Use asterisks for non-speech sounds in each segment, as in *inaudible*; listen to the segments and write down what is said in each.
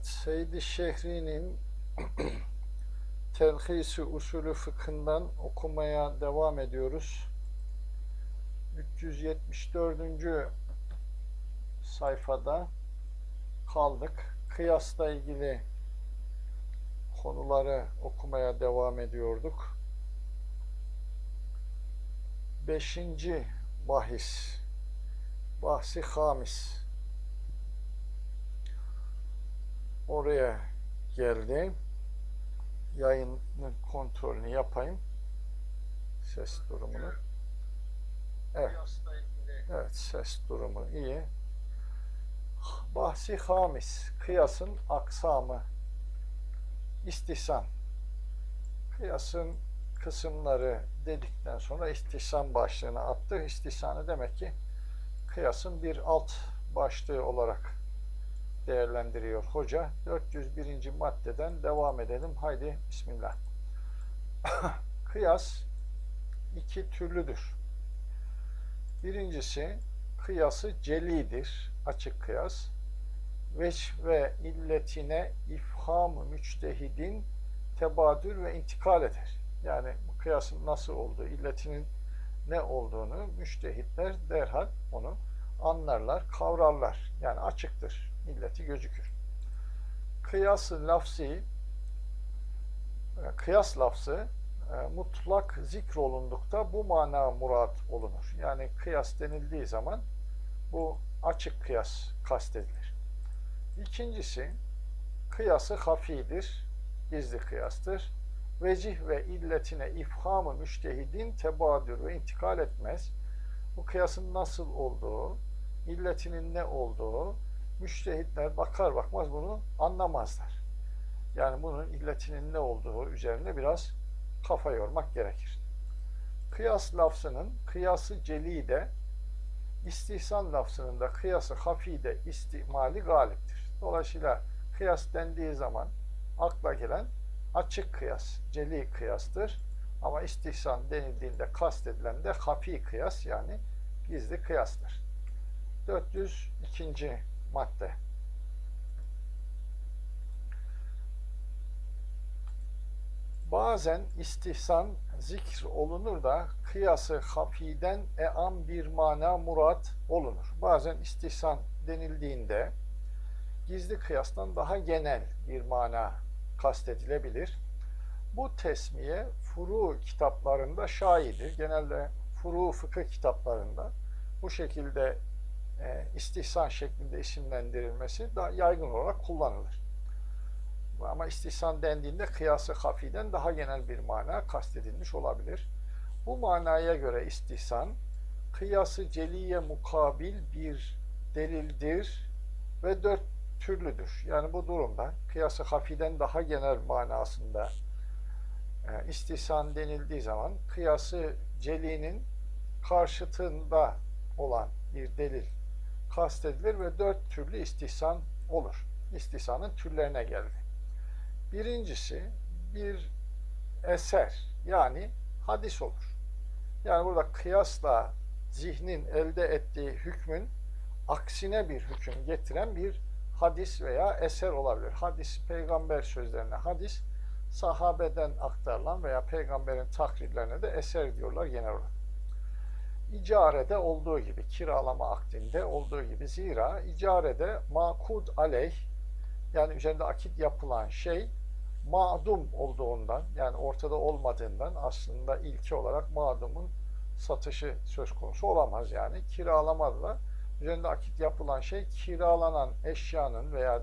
Evet, Seyyid-i Şehri'nin *clears throat* Telhis-i Usulü Fıkhından okumaya devam ediyoruz. 374. sayfada kaldık. Kıyasla ilgili konuları okumaya devam ediyorduk. Beşinci bahis. Bahsi Hamis. Oraya geldi. Yayının kontrolünü yapayım. Ses durumunu. Evet. Evet, ses durumu iyi. Bahsi hamis, kıyasın aksamı, istihsan. Kıyasın kısımları dedikten sonra istihsan başlığını attı. İstihsanı demek ki kıyasın bir alt başlığı olarak değerlendiriyor hoca. 401. maddeden devam edelim. Haydi bismillah. *coughs* Kıyas iki türlüdür. Birincisi kıyası celidir. Açık kıyas. Veç ve illetine ifham müçtehidin tebadül ve intikal eder. Yani bu kıyasın nasıl olduğu, illetinin ne olduğunu müştehitler derhal onu anlarlar, kavrarlar. Yani açıktır illeti gözükür. Kıyas lafzi kıyas lafzı e, mutlak zikrolundukta bu mana murat olunur. Yani kıyas denildiği zaman bu açık kıyas kastedilir. İkincisi kıyası hafidir, gizli kıyastır. Vecih ve illetine ifhamı müştehidin tebadür ve intikal etmez. Bu kıyasın nasıl olduğu, illetinin ne olduğu, müştehitler bakar bakmaz bunu anlamazlar. Yani bunun illetinin ne olduğu üzerine biraz kafa yormak gerekir. Kıyas lafzının kıyası celide, istihsan lafzının da kıyası hafide istimali galiptir. Dolayısıyla kıyas dendiği zaman akla gelen açık kıyas, celi kıyastır. Ama istihsan denildiğinde kastedilen de hafi kıyas yani gizli kıyastır. 402 madde. Bazen istihsan zikr olunur da kıyası hafiden eam bir mana murat olunur. Bazen istihsan denildiğinde gizli kıyastan daha genel bir mana kastedilebilir. Bu tesmiye furu kitaplarında şaidir. Genelde furu fıkıh kitaplarında bu şekilde e, istihsan şeklinde isimlendirilmesi daha yaygın olarak kullanılır. Ama istihsan dendiğinde kıyası hafiden daha genel bir mana kastedilmiş olabilir. Bu manaya göre istihsan, kıyası celiye mukabil bir delildir ve dört türlüdür. Yani bu durumda kıyası hafiden daha genel manasında e, istihsan denildiği zaman kıyası celinin karşıtında olan bir delil kastedilir ve dört türlü istihsan olur. İstihsanın türlerine geldi. Birincisi bir eser yani hadis olur. Yani burada kıyasla zihnin elde ettiği hükmün aksine bir hüküm getiren bir hadis veya eser olabilir. Hadis peygamber sözlerine hadis, sahabeden aktarılan veya peygamberin takrirlerine de eser diyorlar genel olarak icarede olduğu gibi, kiralama akdinde olduğu gibi zira icarede makud aleyh yani üzerinde akit yapılan şey mağdum olduğundan yani ortada olmadığından aslında ilki olarak mağdumun satışı söz konusu olamaz yani kiralamada üzerinde akit yapılan şey kiralanan eşyanın veya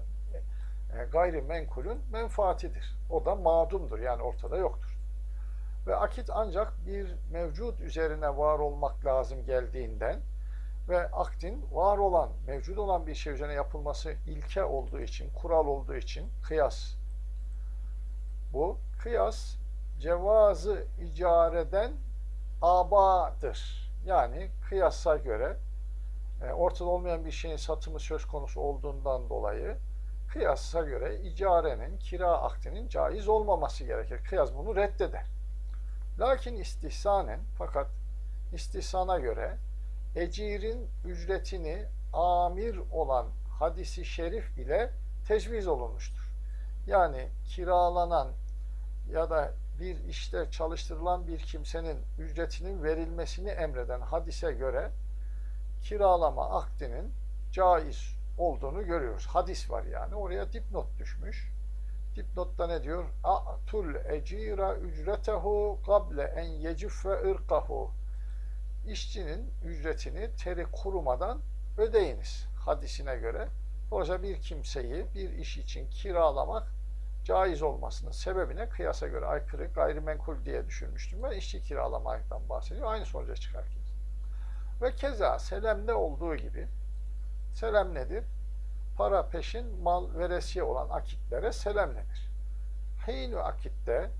e, gayrimenkulün menfaatidir. O da mağdumdur yani ortada yoktur. Ve akit ancak bir mevcut üzerine var olmak lazım geldiğinden ve akdin var olan, mevcut olan bir şey üzerine yapılması ilke olduğu için, kural olduğu için kıyas. Bu kıyas cevazı icareden abadır. Yani kıyasa göre e, ortada olmayan bir şeyin satımı söz konusu olduğundan dolayı kıyasa göre icarenin, kira akdinin caiz olmaması gerekir. Kıyas bunu reddeder. Lakin istihsanen fakat istihsana göre ecirin ücretini amir olan hadisi şerif ile tecviz olunmuştur. Yani kiralanan ya da bir işte çalıştırılan bir kimsenin ücretinin verilmesini emreden hadise göre kiralama akdinin caiz olduğunu görüyoruz. Hadis var yani. Oraya dipnot düşmüş. Dipnotta ne diyor? A'tul ecira ücretehu kable en yeciffe ırkahu. İşçinin ücretini teri kurumadan ödeyiniz hadisine göre. Oysa bir kimseyi bir iş için kiralamak caiz olmasının sebebine kıyasa göre aykırı gayrimenkul diye düşünmüştüm ben. işçi kiralamaktan bahsediyor. Aynı sonuca çıkar ki. Ve keza selemde olduğu gibi selem nedir? Para peşin mal veresiye olan akitlere selem denir. Heyni akitte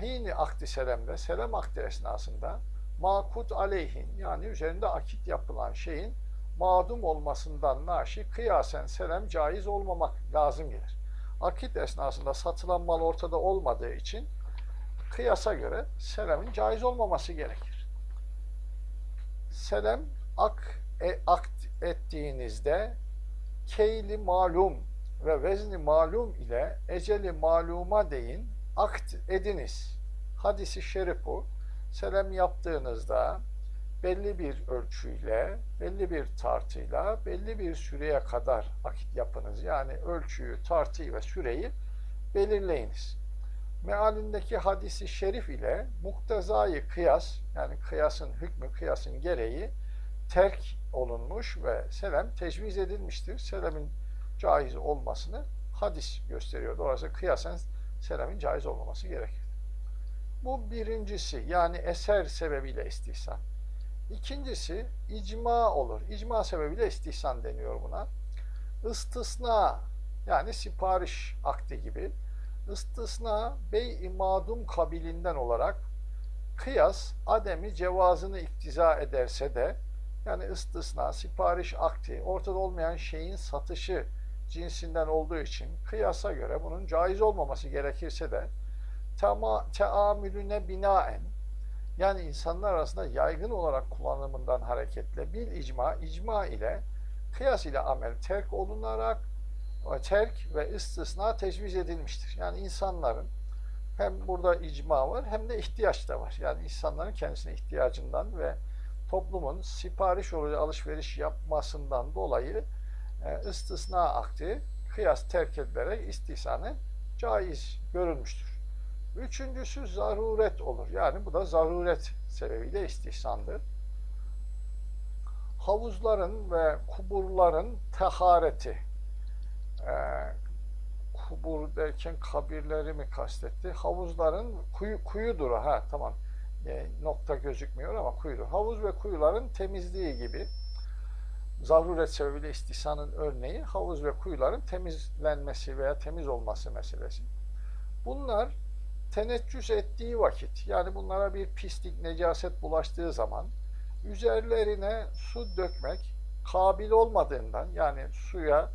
heyni akdi selemde, selem akdi esnasında makut aleyhin yani üzerinde akit yapılan şeyin mağdum olmasından naşi kıyasen selem caiz olmamak lazım gelir. Akit esnasında satılan mal ortada olmadığı için kıyasa göre selemin caiz olmaması gerekir. Selem ak, e, akt ettiğinizde keyli malum ve vezni malum ile eceli maluma deyin akt ediniz. Hadisi şerif bu. Selem yaptığınızda belli bir ölçüyle, belli bir tartıyla, belli bir süreye kadar akit yapınız. Yani ölçüyü, tartıyı ve süreyi belirleyiniz. Mealindeki hadisi şerif ile muktezayı kıyas, yani kıyasın hükmü, kıyasın gereği terk olunmuş ve selem tecviz edilmiştir. Selemin caiz olmasını hadis gösteriyor. Dolayısıyla kıyasen selemin caiz olmaması gerekir. Bu birincisi yani eser sebebiyle istihsan. İkincisi icma olur. İcma sebebiyle istihsan deniyor buna. Istisna yani sipariş akdi gibi. Istisna bey-i madum kabilinden olarak kıyas ademi cevazını iktiza ederse de yani istisna, sipariş akti, ortada olmayan şeyin satışı cinsinden olduğu için kıyasa göre bunun caiz olmaması gerekirse de teamülüne binaen yani insanlar arasında yaygın olarak kullanımından hareketle bir icma, icma ile kıyas ile amel terk olunarak terk ve istisna tecviz edilmiştir. Yani insanların hem burada icma var hem de ihtiyaç da var. Yani insanların kendisine ihtiyacından ve toplumun sipariş yoluyla alışveriş yapmasından dolayı e, istisna akdi kıyas terk edilerek istihsanı caiz görülmüştür. Üçüncüsü zaruret olur. Yani bu da zaruret sebebiyle istihsandır. Havuzların ve kuburların tehareti. Ee, kubur derken kabirleri mi kastetti? Havuzların kuyu, kuyudur. Ha tamam. E, nokta gözükmüyor ama kuyudur. Havuz ve kuyuların temizliği gibi zaruret sebebiyle istihsanın örneği havuz ve kuyuların temizlenmesi veya temiz olması meselesi. Bunlar teneccüs ettiği vakit yani bunlara bir pislik, necaset bulaştığı zaman üzerlerine su dökmek kabil olmadığından yani suya,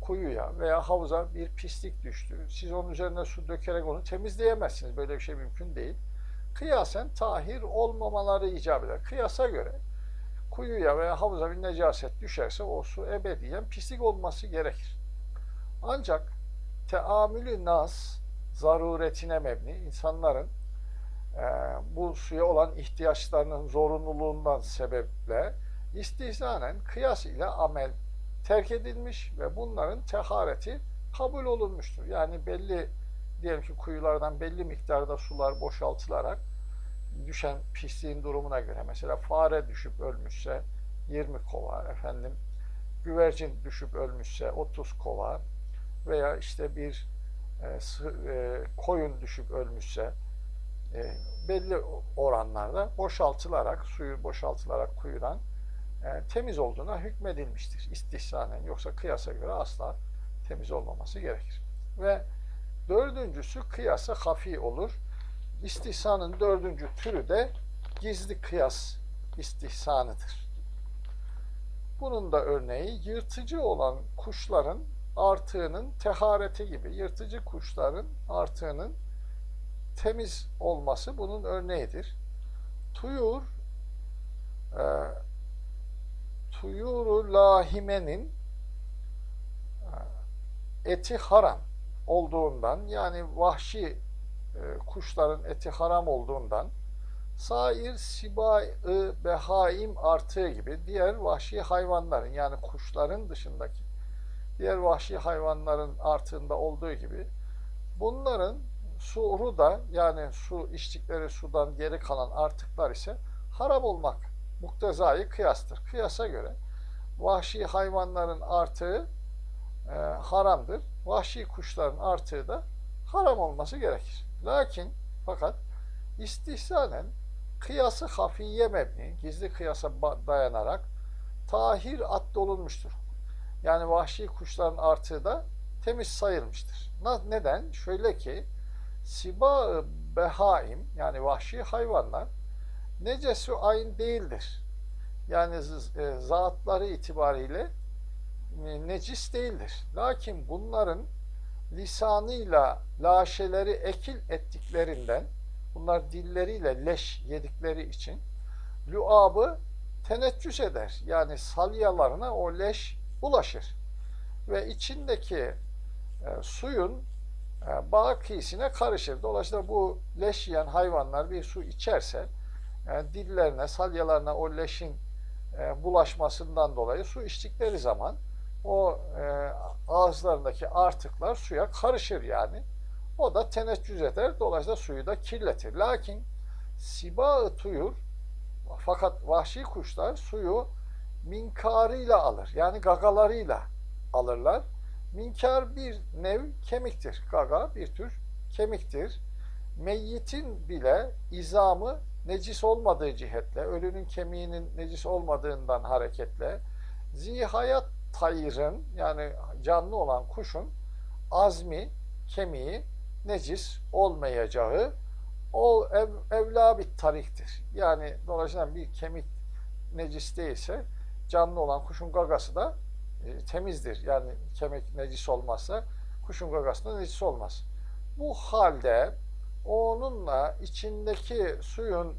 kuyuya veya havuza bir pislik düştü. Siz onun üzerine su dökerek onu temizleyemezsiniz. Böyle bir şey mümkün değil. Kıyasen tahir olmamaları icap eder. Kıyasa göre kuyuya veya havuza bir necaset düşerse o su ebediyen pislik olması gerekir. Ancak teamülü nas zaruretine mebni insanların e, bu suya olan ihtiyaçlarının zorunluluğundan sebeple istihzanen kıyas ile amel terk edilmiş ve bunların tehareti kabul olunmuştur. Yani belli diyelim ki kuyulardan belli miktarda sular boşaltılarak düşen pisliğin durumuna göre mesela fare düşüp ölmüşse 20 kova efendim güvercin düşüp ölmüşse 30 kova veya işte bir e, e, koyun düşüp ölmüşse e, belli oranlarda boşaltılarak, suyu boşaltılarak kuyudan temiz olduğuna hükmedilmiştir istihsanen. Yoksa kıyasa göre asla temiz olmaması gerekir. Ve dördüncüsü kıyasa hafi olur. İstihsanın dördüncü türü de gizli kıyas istihsanıdır. Bunun da örneği yırtıcı olan kuşların artığının tehareti gibi yırtıcı kuşların artığının temiz olması bunun örneğidir. Tuyur e, tuyuru lahimenin e, eti haram olduğundan yani vahşi e, kuşların eti haram olduğundan sair sibai behaim artığı gibi diğer vahşi hayvanların yani kuşların dışındaki diğer vahşi hayvanların artığında olduğu gibi bunların suru da yani su içtikleri sudan geri kalan artıklar ise haram olmak muktezai kıyastır. Kıyasa göre vahşi hayvanların artığı e, haramdır. Vahşi kuşların artığı da haram olması gerekir. Lakin fakat istihsanen kıyası hafiye mebni, gizli kıyasa dayanarak tahir addolunmuştur. Yani vahşi kuşların artığı da temiz sayılmıştır. Neden? Şöyle ki siba behaim yani vahşi hayvanlar necesu ayn değildir. Yani e, zatları itibariyle necis değildir. Lakin bunların lisanıyla laşeleri ekil ettiklerinden bunlar dilleriyle leş yedikleri için luabı teneccüs eder. Yani salyalarına o leş ulaşır. Ve içindeki e, suyun e, bakisine karışır. Dolayısıyla bu leş yiyen hayvanlar bir su içerse e, dillerine, salyalarına o leşin e, bulaşmasından dolayı su içtikleri zaman o e, ağızlarındaki artıklar suya karışır yani. O da teneccüz eder. Dolayısıyla suyu da kirletir. Lakin siba tuyur fakat vahşi kuşlar suyu minkarıyla alır. Yani gagalarıyla alırlar. Minkar bir nev kemiktir. Gaga bir tür kemiktir. Meyyitin bile izamı necis olmadığı cihetle, ölünün kemiğinin necis olmadığından hareketle, zihayat tayrın yani canlı olan kuşun azmi, kemiği necis olmayacağı o ev, evla bir tarihtir. Yani dolayısıyla bir kemik necis değilse canlı olan kuşun gagası da e, temizdir. Yani kemik necis olmazsa kuşun gagası da necis olmaz. Bu halde onunla içindeki suyun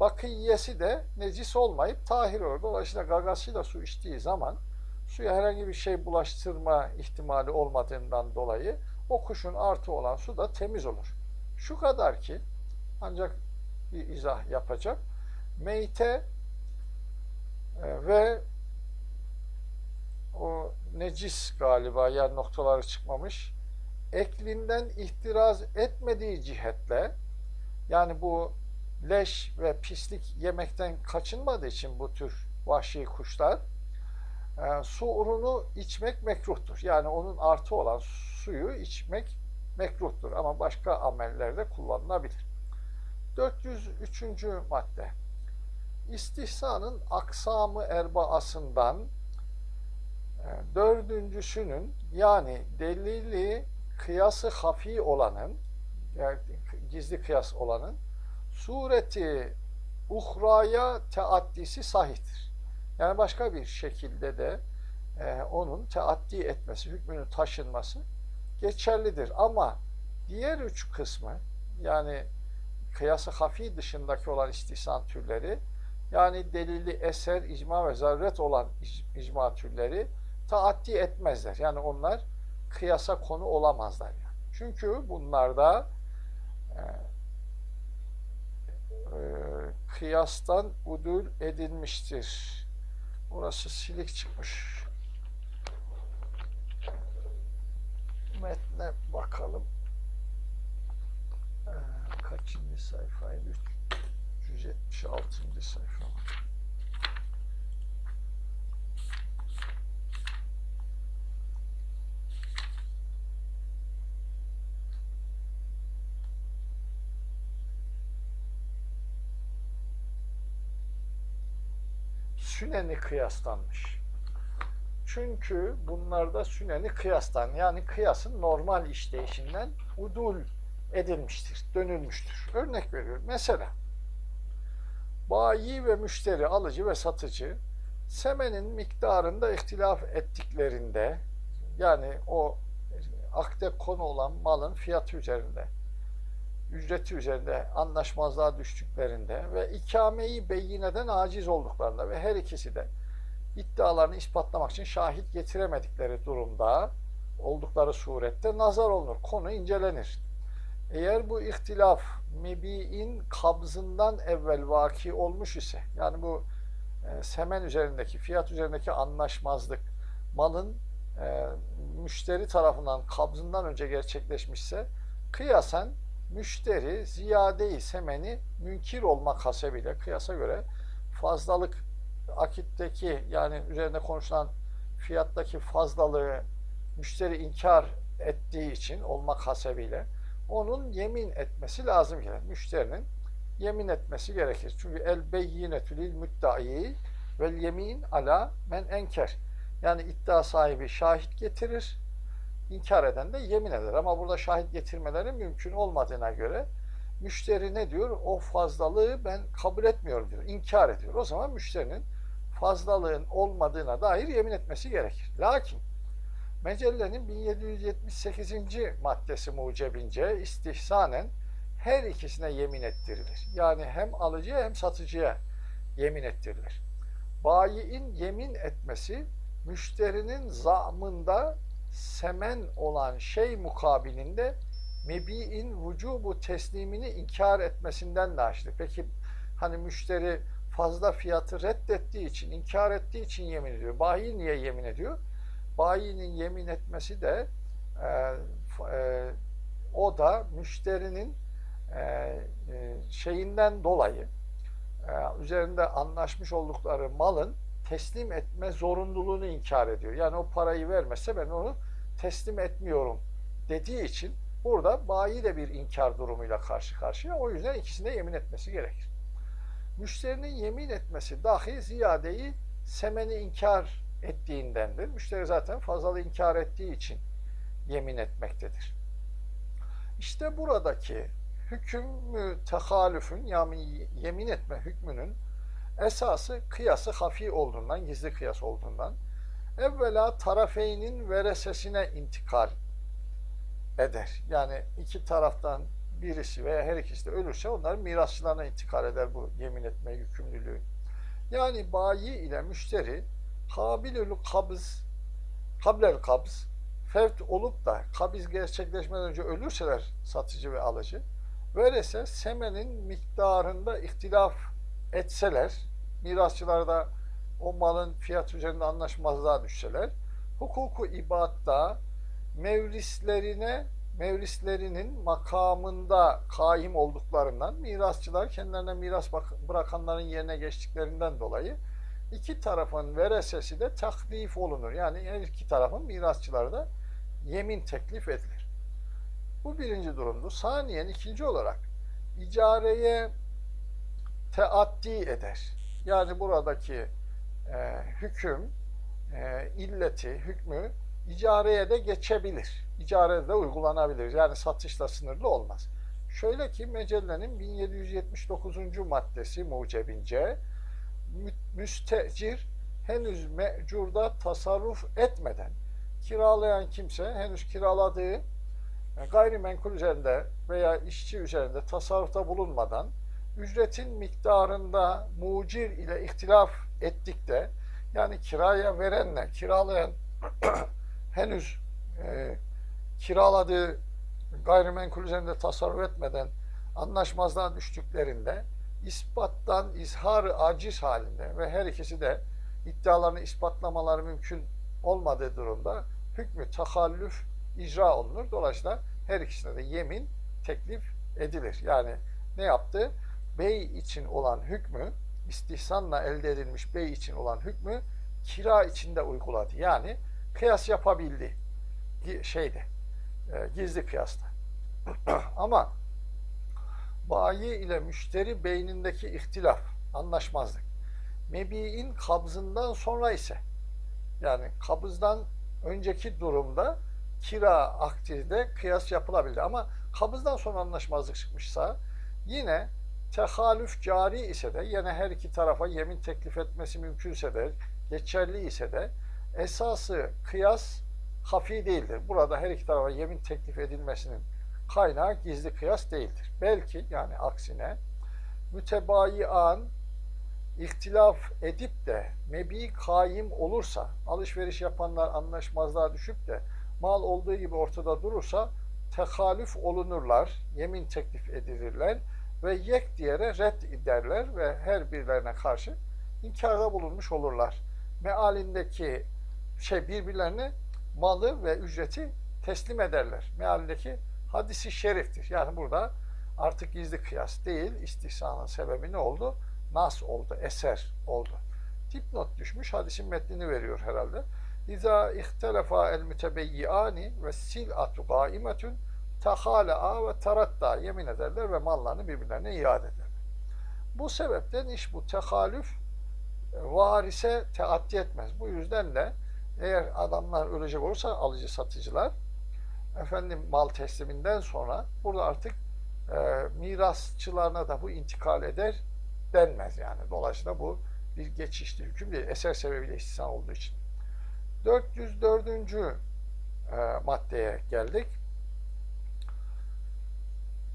bakiyesi de necis olmayıp tahir olur. Dolayısıyla gagasıyla su içtiği zaman suya herhangi bir şey bulaştırma ihtimali olmadığından dolayı o kuşun artı olan su da temiz olur. Şu kadar ki ancak bir izah yapacak. Meyte e, ve o necis galiba yer noktaları çıkmamış. Eklinden ihtiraz etmediği cihetle yani bu leş ve pislik yemekten kaçınmadığı için bu tür vahşi kuşlar e, su ürünü içmek mekruhtur. Yani onun artı olan suyu içmek mekruhtur ama başka amellerde kullanılabilir. 403. madde İstihsanın aksamı erbaasından e, dördüncüsünün yani delili kıyası hafi olanın yani gizli kıyas olanın sureti uhraya teaddisi sahihtir. Yani başka bir şekilde de e, onun teaddi etmesi, hükmünün taşınması geçerlidir. Ama diğer üç kısmı yani kıyası hafi dışındaki olan istihsan türleri yani delili eser, icma ve zaruret olan icma türleri taaddi etmezler. Yani onlar kıyasa konu olamazlar. Yani. Çünkü bunlarda e, e, kıyastan udul edilmiştir. Orası silik çıkmış. Metne bakalım. Ee, kaçıncı sayfaydı? 376. sayfa. Süneni kıyaslanmış. Çünkü bunlarda süneni kıyastan yani kıyasın normal işleyişinden udul edilmiştir, dönülmüştür. Örnek veriyorum. Mesela bayi ve müşteri, alıcı ve satıcı semenin miktarında ihtilaf ettiklerinde yani o akde konu olan malın fiyatı üzerinde ücreti üzerinde anlaşmazlığa düştüklerinde ve ikameyi beyineden aciz olduklarında ve her ikisi de iddialarını ispatlamak için şahit getiremedikleri durumda oldukları surette nazar olunur. Konu incelenir. Eğer bu ihtilaf mebi'in kabzından evvel vaki olmuş ise yani bu e, semen üzerindeki fiyat üzerindeki anlaşmazlık malın e, müşteri tarafından kabzından önce gerçekleşmişse kıyasen müşteri ziyade-i semeni münkir olmak hasebiyle kıyasa göre fazlalık akitteki yani üzerinde konuşulan fiyattaki fazlalığı müşteri inkar ettiği için olmak hasebiyle onun yemin etmesi lazım gelir. Müşterinin yemin etmesi gerekir. Çünkü el beyyinetü lil müddai vel yemin ala men enker. Yani iddia sahibi şahit getirir, inkar eden de yemin eder. Ama burada şahit getirmeleri mümkün olmadığına göre müşteri ne diyor? O fazlalığı ben kabul etmiyorum diyor. İnkar ediyor. O zaman müşterinin fazlalığın olmadığına dair yemin etmesi gerekir. Lakin Mecellenin 1778. maddesi mucebince istihsanen her ikisine yemin ettirilir. Yani hem alıcıya hem satıcıya yemin ettirilir. Bayi'in yemin etmesi müşterinin zamında semen olan şey mukabilinde mebi'in vücubu teslimini inkar etmesinden naşidir. Peki hani müşteri fazla fiyatı reddettiği için, inkar ettiği için yemin ediyor. Bayi niye yemin ediyor? Bayinin yemin etmesi de e, e, o da müşterinin e, e, şeyinden dolayı e, üzerinde anlaşmış oldukları malın teslim etme zorunluluğunu inkar ediyor. Yani o parayı vermezse ben onu teslim etmiyorum dediği için burada bayi de bir inkar durumuyla karşı karşıya. O yüzden ikisinde yemin etmesi gerekir. Müşterinin yemin etmesi dahi ziyadeyi semeni inkar ettiğindendir. Müşteri zaten fazlalığı inkar ettiği için yemin etmektedir. İşte buradaki hükmü tehalüfün yani yemin etme hükmünün esası kıyası hafi olduğundan, gizli kıyas olduğundan evvela tarafeynin veresesine intikal eder. Yani iki taraftan birisi veya her ikisi de ölürse onlar mirasçılarına intikal eder bu yemin etme yükümlülüğü. Yani bayi ile müşteri kabilül kabz kablel kabz fevt olup da kabiz gerçekleşmeden önce ölürseler satıcı ve alıcı böylese semenin miktarında ihtilaf etseler mirasçılarda o malın fiyat üzerinde anlaşmazlığa düşseler hukuku ibatta mevrislerine mevrislerinin makamında kaim olduklarından mirasçılar kendilerine miras bırakanların yerine geçtiklerinden dolayı iki tarafın veresesi de taklif olunur. Yani her iki tarafın mirasçıları da yemin teklif edilir. Bu birinci durumdu. Saniyen ikinci olarak icareye teaddi eder. Yani buradaki e, hüküm, e, illeti, hükmü icareye de geçebilir. İcarede de uygulanabilir. Yani satışla sınırlı olmaz. Şöyle ki Mecelle'nin 1779. maddesi mucebince müstecir henüz mecurda tasarruf etmeden kiralayan kimse henüz kiraladığı gayrimenkul üzerinde veya işçi üzerinde tasarrufta bulunmadan ücretin miktarında mucir ile ihtilaf ettik de yani kiraya verenle kiralayan *clears throat* henüz e, kiraladığı gayrimenkul üzerinde tasarruf etmeden anlaşmazlığa düştüklerinde ispattan izhar aciz halinde ve her ikisi de iddialarını ispatlamaları mümkün olmadığı durumda hükmü tahallüf icra olunur. Dolayısıyla her ikisine de yemin teklif edilir. Yani ne yaptı? Bey için olan hükmü, istihsanla elde edilmiş bey için olan hükmü kira içinde uyguladı. Yani kıyas yapabildi. Şeyde, gizli kıyasta. *clears throat* Ama bayi ile müşteri beynindeki ihtilaf, anlaşmazlık. Mebi'in kabzından sonra ise yani kabızdan önceki durumda kira akdinde kıyas yapılabilir. Ama kabızdan sonra anlaşmazlık çıkmışsa yine tehalüf cari ise de yine her iki tarafa yemin teklif etmesi mümkünse de geçerli ise de esası kıyas hafi değildir. Burada her iki tarafa yemin teklif edilmesinin kaynağı gizli kıyas değildir. Belki yani aksine mütebayian ihtilaf edip de mebi kaim olursa alışveriş yapanlar anlaşmazlığa düşüp de mal olduğu gibi ortada durursa tehalüf olunurlar, yemin teklif edilirler ve yek diyere red ederler ve her birilerine karşı inkarda bulunmuş olurlar. Mealindeki şey birbirlerine malı ve ücreti teslim ederler. Mealindeki hadisi şeriftir. Yani burada artık gizli kıyas değil, istihsanın sebebi ne oldu? Nas oldu, eser oldu. Dipnot düşmüş, hadisin metnini veriyor herhalde. İza ihtelefa el mütebeyyani ve sil'atu gaimetun tahala ve taratta yemin ederler ve mallarını birbirlerine iade ederler. Bu sebepten iş bu tehalüf e, varise teaddi etmez. Bu yüzden de eğer adamlar ölecek olursa alıcı satıcılar efendim mal tesliminden sonra burada artık e, mirasçılarına da bu intikal eder denmez yani. Dolayısıyla bu bir geçişli hüküm değil. Eser sebebiyle istisna olduğu için. 404. E, maddeye geldik.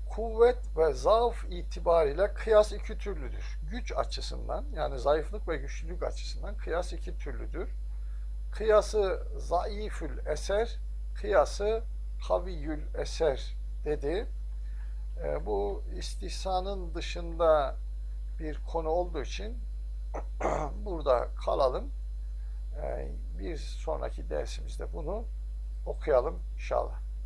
Kuvvet ve zaaf itibariyle kıyas iki türlüdür. Güç açısından yani zayıflık ve güçlülük açısından kıyas iki türlüdür. Kıyası zayıfül eser, kıyası kaviyül eser dedi. E, bu istihsanın dışında bir konu olduğu için *clears throat* burada kalalım. E, bir sonraki dersimizde bunu okuyalım inşallah.